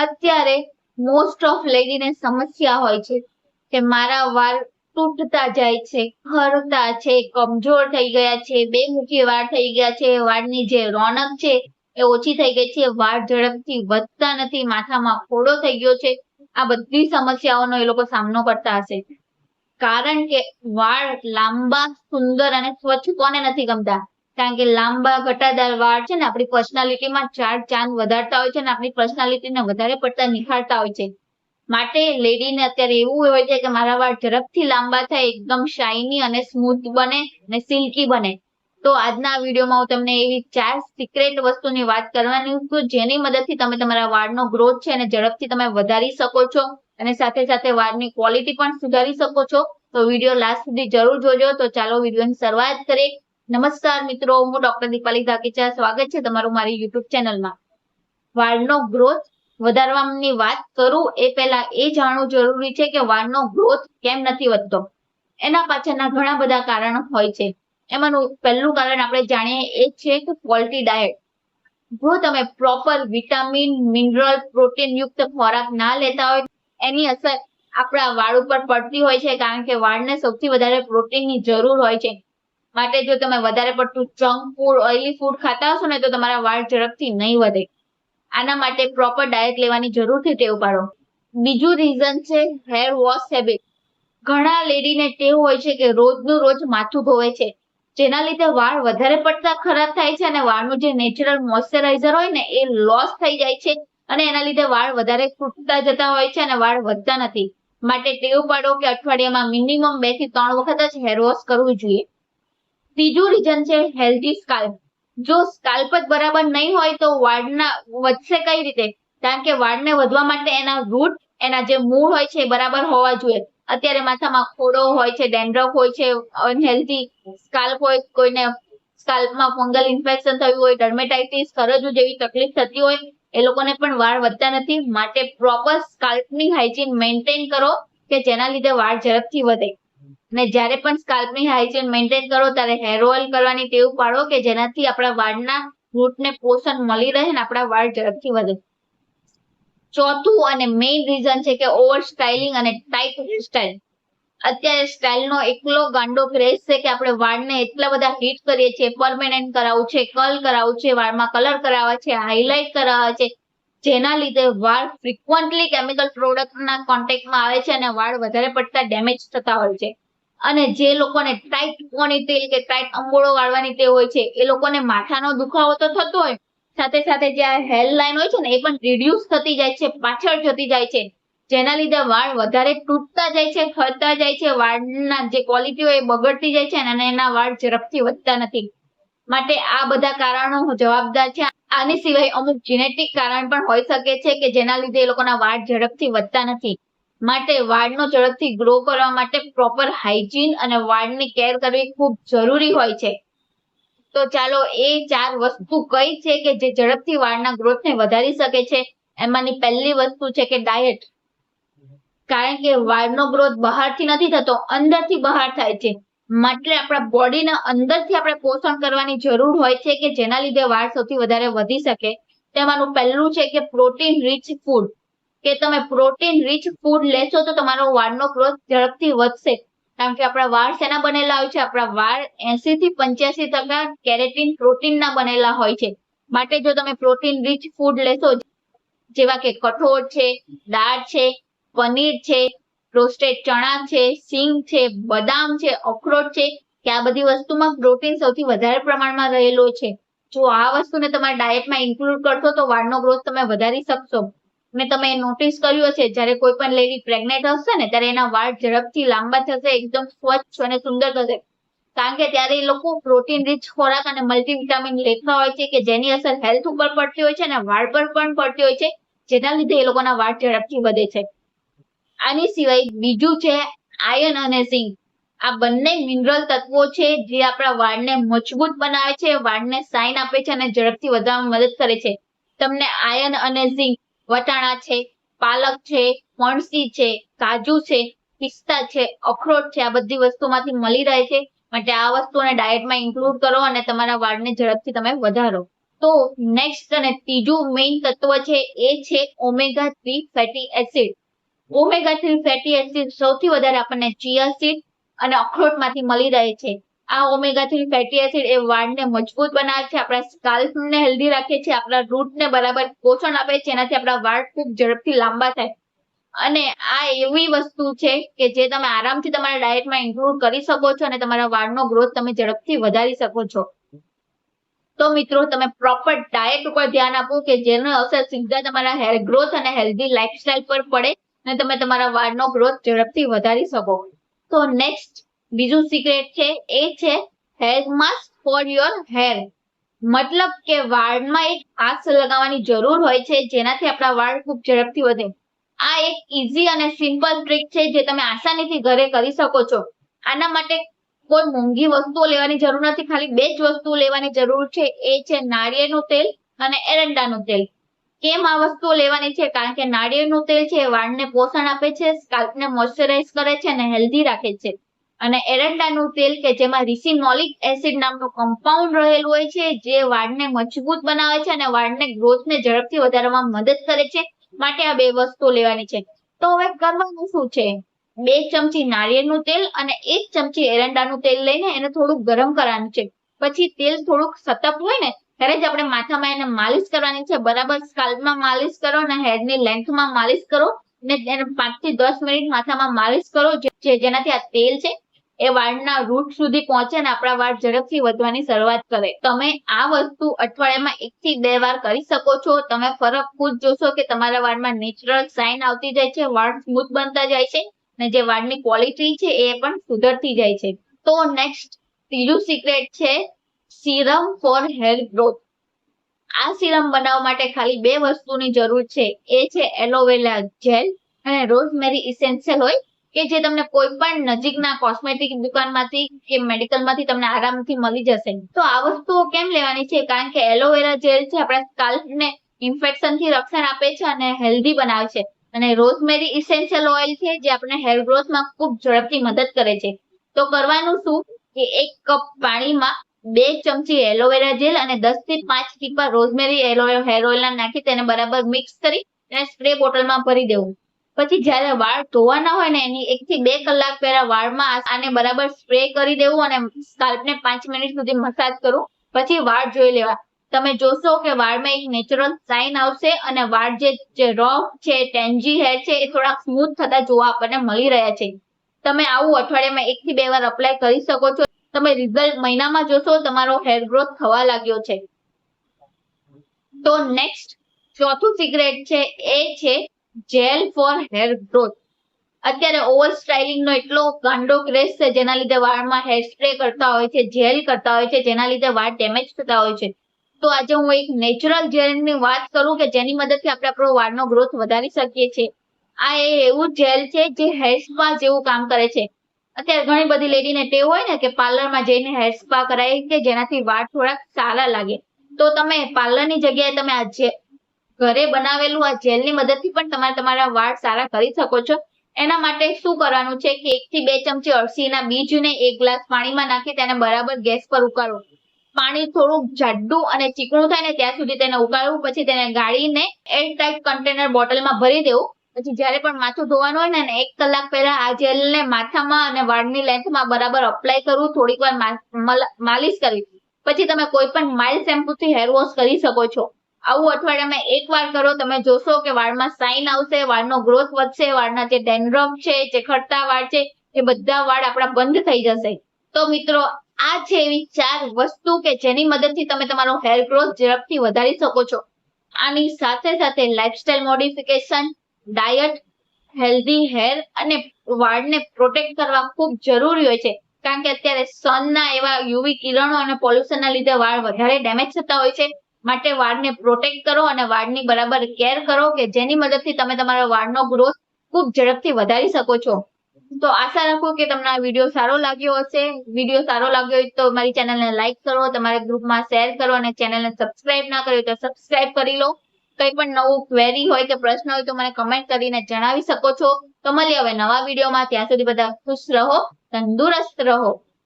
અત્યારે most of લેડીને સમસ્યા હોય છે કે મારા વાળ તૂટતા જાય છે ખરતા છે, કમજોર થઈ ગયા છે બે મુખી વાળ થઈ ગયા છે, વાળની જે રોનક છે એ ઓછી થઈ ગઈ છે, વાળ ઝડપથી વધતા નથી, માથામાં ફોડો થઈ ગયો છે, આ બધી સમસ્યાઓનો એ લોકો સામનો કરતા હશે. કારણ કે વાળ લાંબા, સુંદર અને સ્વચ્છ કોને નથી ગમતા? કારણ કે લાંબા ઘટાદાર વાળ છે ને આપણી પર્સનાલિટીમાં ચાર ચાંદ વધારતા હોય છે અને આપણી પર્સનાલિટીને વધારે પડતા નિખારતા હોય છે. માટે લેડીને અત્યારે એવું હોય છે કે મારા વાળ ઝડપથી લાંબા થાય, એકદમ શાઇની અને સ્મૂથ બને અને સિલ્કી બને. તો આજના વિડીયોમાં હું તમને એવી ચાર સિક્રેટ વસ્તુની વાત કરવાની છું જેની મદદથી તમે તમારા વાળનો ગ્રોથ છે અને ઝડપથી તમે વધારી શકો છો અને સાથે સાથે વાળની ક્વોલિટી પણ સુધારી શકો છો. તો વીડિયો લાસ્ટ સુધી જરૂર જોજો. તો ચાલો વિડીયોની શરૂઆત કરીએ. નમસ્કાર મિત્રો, હું ડોક્ટર દીપાલી ધાકેચા. સ્વાગત છે તમારું મારી યુટ્યુબ ચેનલમાં. વાળનો ગ્રોથ વધારવાની વાત કરું એ પહેલા એ જાણવું જરૂરી છે કે વાળનો ગ્રોથ કેમ નથી વધતો. એના પાછળના ઘણા બધા કારણ હોય છે. એમાંનું પહેલું કારણ આપણે જાણીએ એ છે કે ફોલ્ટી ડાયટ જો તમે પ્રોપર વિટામિન મિનરલ પ્રોટીન યુક્ત ખોરાક ના લેતા હોય, એની અસર આપણા વાળ ઉપર પડતી હોય છે, કારણ કે વાળને સૌથી વધારે પ્રોટીનની જરૂર હોય છે. માટે જો તમે વધારે પડતું જંક ફૂડ ઓઇલી ફૂડ ખાતા હશો ને, તો તમારા વાળ ઝડપથી નહીં વધે. આના માટે પ્રોપર ડાયટ લેવાની જરૂરથી ટેવ પાડો બીજું રીઝન છે હેર વોશ હેબિટ ઘણા લેડીને ટેવ હોય છે કે રોજનું રોજ માથું ધોવે છે. જેના લીધે વાળ વધારે પડતા ખરાબ થાય છે અને વાળનું જે નેચરલ મોઇશ્ચરાઇઝર હોય ને, એ લોસ થઈ જાય છે અને એના લીધે વાળ વધારે તૂટતા જતા હોય છે અને વાળ વધતા નથી. માટે ટેવ પાડો કે અઠવાડિયામાં મિનિમમ બેથી ત્રણ વખત જ હેર વોશ કરવું જોઈએ. ત્રીજું રીઝન છે હેલ્ધી સ્કાલ્પ જો સ્કાલ્પ જ બરાબર નહીં હોય તો વાળના વધશે કઈ રીતે? કારણ કે વાળને વધવા માટે એના રૂટ એના જે મૂળ હોય છે બરાબર હોવા જોઈએ. અત્યારે માથામાં ખોડો હોય છે, ડેન્ડ્રફ હોય છે અનહેલ્ધી સ્કાલ્પ હોય, કોઈને સ્કાલ્પમાં ફંગલ ઇન્ફેક્શન થયું હોય ડર્મેટાઇટિસ કરજુ જેવી તકલીફ થતી હોય, એ લોકોને પણ વાળ વધતા નથી. માટે પ્રોપર સ્કાલ્પની હાઇજીન મેન્ટેન કરો કે જેના લીધે વાળ ઝડપથી વધે. અને જ્યારે પણ સ્કાલ્પની હાઇજીન મેન્ટેન કરો ત્યારે હેર ઓઇલ કરવાની ટેવ પાડો કે જેનાથી આપણા વાળના રૂટને પોષણ મળી રહે અને આપણા વાળ ઝડપથી વધે. ચોથું અને મેઇન રીઝન છે કે ઓવર સ્ટાઇલિંગ અને ટાઈટ હેરસ્ટાઇલ અત્યારે સ્ટાઇલનો એકલો ગાંડો ક્રેઝ છે કે આપણે વાળને એટલા બધા હીટ કરીએ છીએ પરમેનન્ટ કરાવવું છે કર્લ કરાવવું છે, વાળમાં કલર કરાવવા છે હાઇલાઇટ કરાવવા છે, જેના લીધે વાળ ફ્રિકવન્ટલી કેમિકલ પ્રોડક્ટના કોન્ટેક્ટમાં આવે છે અને વાળ વધારે પડતા ડેમેજ થતા હોય છે. અને જે લોકોને ટાઈટ પોનીટેલ કે ટાઈટ અંબોળો વાળવાની તે હોય છે, એ લોકોને માથાનો દુખાવો તો થતો હોય, સાથે સાથે જે આ હેર લાઈન હોય છે ને, એ પણ રિડ્યુસ થતી જાય છે, પાછળ જતી જાય છે. જેના લીધે વાળ વધારે તૂટતા જાય છે ખરતા જાય છે, વાળના જે ક્વોલિટી હોય એ બગડતી જાય છે અને એના વાળ ઝડપથી વધતા નથી. માટે આ બધા કારણો જવાબદાર છે. આની સિવાય અમુક જીનેટિક કારણ પણ હોઈ શકે છે કે જેના લીધે એ લોકોના વાળ ઝડપથી વધતા નથી. માટે વાળનો ઝડપથી ગ્રો કરવા માટે પ્રોપર હાઇજીન અને વાળની કેર કરવી ખૂબ જરૂરી હોય છે. તો ચાલો એ ચાર વસ્તુ કઈ છે કે જે ઝડપથી વાળના ગ્રોથને વધારી શકે છે? એમાંની પહેલી વસ્તુ છે કે ડાયટ કારણ કે વાળનો ગ્રોથ બહારથી નથી થતો, અંદરથી બહાર થાય છે. માટે આપણા બોડીના અંદરથી આપણે પોષણ કરવાની જરૂર હોય છે કે જેના લીધે વાળ સૌથી વધારે વધી શકે. તેમાંનું પહેલું છે કે પ્રોટીન રીચ ફૂડ કે તમે પ્રોટીન રીચ ફૂડ લેશો તો તમારો વાળનો ગ્રોથ ઝડપથી વધશે. કારણ કે આપણા વાળ શેના બનેલા હોય છે? આપણા વાળ એસી થી પંચ્યાસી ટકા કેરેટીન પ્રોટીનના બનેલા હોય છે. માટે જો તમે પ્રોટીન રીચ ફૂડ લેશો, જેવા કે કઠોળ છે, દાળ છે, પનીર છે રોસ્ટેડ ચણા છે, સિંગ છે, બદામ છે, અખરોટ છે, કે આ બધી વસ્તુમાં પ્રોટીન સૌથી વધારે પ્રમાણમાં રહેલો છે. જો આ વસ્તુને તમારા ડાયટમાં ઇન્ક્લુડ કરશો તો વાળનો ગ્રોથ તમે વધારી શકશો. અને તમે નોટિસ કર્યું હશે, જ્યારે કોઈ પણ લેડી પ્રેગ્નેન્ટ હશે ને, ત્યારે એના વાળ ઝડપથી લાંબા થશે, એકદમ સ્વચ્છ અને સુંદર થશે. કારણ કે ત્યારે એ લોકો પ્રોટીન રીચ ખોરાક અને મલ્ટીવિટામિન લેતા હોય છે કે જેની અસર હેલ્થ ઉપર પડતી હોય છે અને વાળ પર પણ પડતી હોય છે, જેના લીધે એ લોકોના વાળ ઝડપથી વધે છે. આની સિવાય બીજું છે આયન અને ઝીંક આ બંને મિનરલ તત્વો છે જે આપણા વાળને મજબૂત બનાવે છે, વાળને સાઇન આપે છે અને ઝડપથી વધવામાં મદદ કરે છે. તમને આયન અને ઝિંક વટાણા છે, પાલક છે ફણસી છે, કાજુ છે, પિસ્તા છે, અખરોટ છે, આ બધી વસ્તુમાંથી મળી રહે છે. માટે આ વસ્તુને ડાયટમાં ઇન્ક્લુડ કરો અને તમારા વાળને ઝડપથી તમે વધારો. તો નેક્સ્ટ અને ત્રીજું મેઇન તત્વ છે, એ છે omega three fatty acid omega three fatty acid સૌથી વધારે આપણને ચિયા સીડ અને અખરોટમાંથી મળી રહે છે. આ ઓમેગા થ્રી ફેટી એસિડ એ વાળને મજબૂત બનાવે છે. આપણા સ્કાલ્પને હેલ્ધી રાખે છે. આપણા રૂટને બરાબર પોષણ આપે છે. એનાથી આપણા વાળ ખૂબ ઝડપથી લાંબા થાય. અને આ એવી વસ્તુ છે કે જે તમે આરામથી તમારા ડાયટમાં ઇન્ક્લુડ કરી શકો છો અને તમારા વાળનો ગ્રોથ તમે ઝડપથી વધારી શકો છો. તો મિત્રો, તમે પ્રોપર ડાયટ ઉપર ધ્યાન આપો કે જેનો અસર સીધા તમારા હેર ગ્રોથ અને હેલ્ધી લાઇફસ્ટાઇલ પર પડે અને તમે તમારા વાળનો ગ્રોથ ઝડપથી વધારી શકો. તો નેક્સ્ટ બીજું સિક્રેટ છે, એ છે hair mask for your hair મતલબ કે વાળમાં એક માસ્ક લગાવવાની જરૂર હોય છે, જેનાથી આપણા વાળ ખૂબ ઝડપથી વધે. આ એક ઇઝી અને સિમ્પલ ટ્રીક છે, જે તમે આસાનીથી ઘરે કરી શકો છો. આના માટે કોઈ મોંઘી વસ્તુઓ લેવાની જરૂર નથી, ખાલી બે જ વસ્તુઓ લેવાની જરૂર છે. એ છે નાળિયેરનું તેલ અને એરંડાનું તેલ. કેમ આ વસ્તુઓ લેવાની છે? કારણ કે નાળિયેરનું તેલ છે વાળને પોષણ આપે છે, સ્કાલ્પને મોઇશ્ચરાઇઝ કરે છે અને હેલ્ધી રાખે છે. અને એરંડાનું તેલ કે જેમાં રિસિનોલિક એસિડ નામનું કમ્પાઉન્ડ રહેલું હોય છે, જે વાળને મજબૂત બનાવે છે અને વાળને ગ્રોથને ઝડપથી વધારવામાં મદદ કરે છે. માટે આ બે વસ્તુઓ લેવાની છે. તો હવે કરવાનું શું છે? બે ચમચી નાળિયેરનું તેલ અને એક ચમચી એરંડાનું તેલ લઈને એને થોડુંક ગરમ કરવાનું છે. પછી તેલ થોડુંક સતપ હોય ને, ત્યારે જ આપણે માથામાં એને માલિશ કરવાની છે. બરાબર સ્કાલ્પમાં માલિશ કરો અને હેરની લેન્થમાં માલિશ કરો ને પાંચથી દસ મિનિટ માથામાં માલિશ કરો જે જેનાથી આ તેલ છે એ વાળના રૂટ સુધી પહોંચે અને આપણા વાળ ઝડપથી વધવાની શરૂઆત કરે. તમે આ વસ્તુ અઠવાડિયામાં એક થી બે વાર કરી શકો છો. તમે ફરક ખુદ જોશો કે તમારા વાળમાં નેચરલ સાઇન આવતી જાય છે, વાળ સ્મૂથ બનતા જાય છે અને જે વાળની ક્વોલિટી છે એ પણ સુધરતી જાય છે. તો નેક્સ્ટ ત્રીજું સિક્રેટ છે સિરમ ફોર હેર ગ્રોથ આ સિરમ બનાવવા માટે ખાલી બે વસ્તુની જરૂર છે. એ છે એલોવેરા જેલ અને રોઝમેરી ઇસેન્શિયલ ઓઇલ કે જે તમને કોઈ પણ નજીકના કોસ્મેટિક દુકાનમાંથી કે મેડિકલમાંથી તમને આરામથી મળી જશે. તો આ વસ્તુઓ કેમ લેવાની છે? કારણ કે એલોવેરા જેલ છે, આપણા સ્કાલ્પને ઇન્ફેક્શનથી રક્ષણ આપે છે અને હેલ્ધી બનાવે છે. અને રોઝમેરી ઇસેન્શિયલ ઓઇલ છે, જે આપણે હેર ગ્રોથમાં ખૂબ ઝડપથી મદદ કરે છે. તો કરવાનું શું? કે એક કપ પાણીમાં બે ચમચી એલોવેરા જેલ અને દસથી પાંચ ટીપા રોઝમેરી એલોવેરા હેર ઓઇલ નાખી તેને બરાબર મિક્સ કરી અને સ્પ્રે બોટલમાં ભરી દેવું. પછી જ્યારે વાળ ધોવાના હોય ને, એની એક થી બે કલાક પહેલા વાળમાં આને બરાબર સ્પ્રે કરી દેવું અને સ્કાલ્પને પાંચ મિનિટ સુધી મસાજ કરવું પછી વાળ જોઈ લેવા. તમે જોશો કે વાળમાં એક નેચરલ સાઇન આવશે અને વાળ જે રોફ છે ટેન્જી હેર છે, એ થોડા સ્મૂથ થતા જોવા આપણને મળી રહ્યા છે. તમે આવું અઠવાડિયામાં એક થી બે વાર અપ્લાય કરી શકો છો. તમે રિઝલ્ટ મહિનામાં જોશો, તમારો હેર ગ્રોથ થવા લાગ્યો છે. તો નેક્સ્ટ ચોથું સિક્રેટ છે, એ છે જેલ ફોર હેર ગ્રોથ. અત્યારે ઓવર સ્ટાઇલિંગ નો એટલો ગાંડો ક્રેઝ છે, જેના લીધે વાળમાં હેર સ્પ્રે કરતા હોય છે, જેલ કરતા હોય છે, જેના લીધે વાળ ડેમેજ થતા હોય છે. તો આજે હું એક નેચરલ જેલની વાત કરું કે જેની મદદથી આપણે આપણો વાળનો ગ્રોથ વધારી શકીએ છીએ. આ એ એવું જેલ છે જે હેર સ્પા જેવું કામ કરે છે. અત્યારે ઘણી બધી લેડીને ટેવ હોય ને કે પાર્લરમાં જઈને હેર સ્પા કરાય કે જેનાથી વાળ થોડાક સારા લાગે. તો તમે પાર્લરની જગ્યાએ તમે આ ઘરે બનાવેલું આ જેલની મદદથી પણ તમે તમારા વાળ સારા કરી શકો છો. એના માટે શું કરવાનું છે કે એક થી બે ચમચી અળસીના બીજને એક ગ્લાસ પાણીમાં નાખી તેને બરાબર ગેસ પર ઉકાળો. પાણી થોડું જાડું અને ચીકણું થાય ને ત્યાં સુધી તેને ઉકાળવું પછી તેને ગાળીને એર ટાઈટ કન્ટેનર બોટલમાં ભરી દેવું. પછી જ્યારે પણ માથું ધોવાનું હોય ને એક કલાક પહેલા આ જેલને માથામાં અને વાળની લેન્થમાં બરાબર અપ્લાય કરવું, થોડીક વાર માલિશ કરવી. પછી તમે કોઈ પણ માઇલ્ડ શેમ્પૂથી હેર વોશ કરી શકો છો. આવું અઠવાડિયામાં એક વાર કરો, તમે જોશો કે વાળમાં સાઇન આવશે, વાળનો ગ્રોથ વધશે, વાળના જે ડેન્ડ્રફ છે, જે ખરતા વાળ છે, એ બધા વાળ આપણા બંધ થઈ જશે. તો મિત્રો, આ છે એવી ચાર વસ્તુ કે જેની મદદથી તમે તમારો હેર ગ્રોથ ઝડપથી વધારી શકો છો. આની સાથે સાથે lifestyle modification diet healthy hair અને વાળને પ્રોટેક્ટ કરવા ખૂબ જરૂરી હોય છે. કારણ કે અત્યારે સનના એવા યુવી કિરણો અને પોલ્યુશનના લીધે વાળ વધારે ડેમેજ થતા હોય છે. માટે વાળને પ્રોટેક્ટ કરો અને વાળની બરાબર કેર કરો કે જેની મદદથી તમે તમારા વાળનો ગ્રોથ ખૂબ ઝડપથી વધારી શકો છો. તો આશા રાખું કે તમને આ વીડિયો સારો લાગ્યો હશે. વીડિયો સારો લાગ્યો હોય તો મારી ચેનલને લાઈક કરો, તમારા ગ્રુપમાં શેર કરો અને ચેનલને સબસ્ક્રાઇબ ના કર્યું તો સબસ્ક્રાઇબ કરી લો. કંઈ પણ નવું ક્વેરી હોય કે પ્રશ્ન હોય તો મને કમેન્ટ કરીને જણાવી શકો છો. તો મળીએ હવે નવા વિડીયોમાં ત્યાં સુધી બધા ખુશ રહો, તંદુરસ્ત રહો.